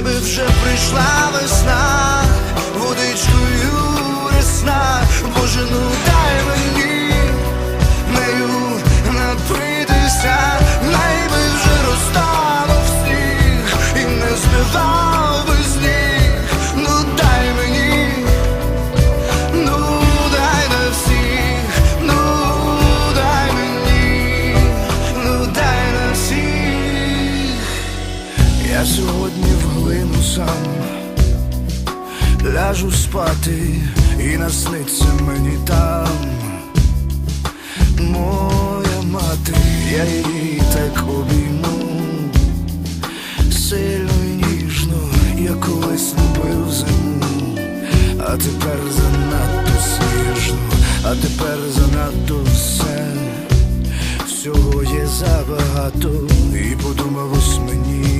ніби вже прийшла весна, водичкою рясна, Боже, ну дай Я сьогодні вглину сам. Ляжу спати і насниться мені там. Моя мати, я її так обійму. Сильно і ніжно, я колись любив зиму, а тепер занадто сніжно, а тепер занадто все, всього є забагато, і подумалось мені.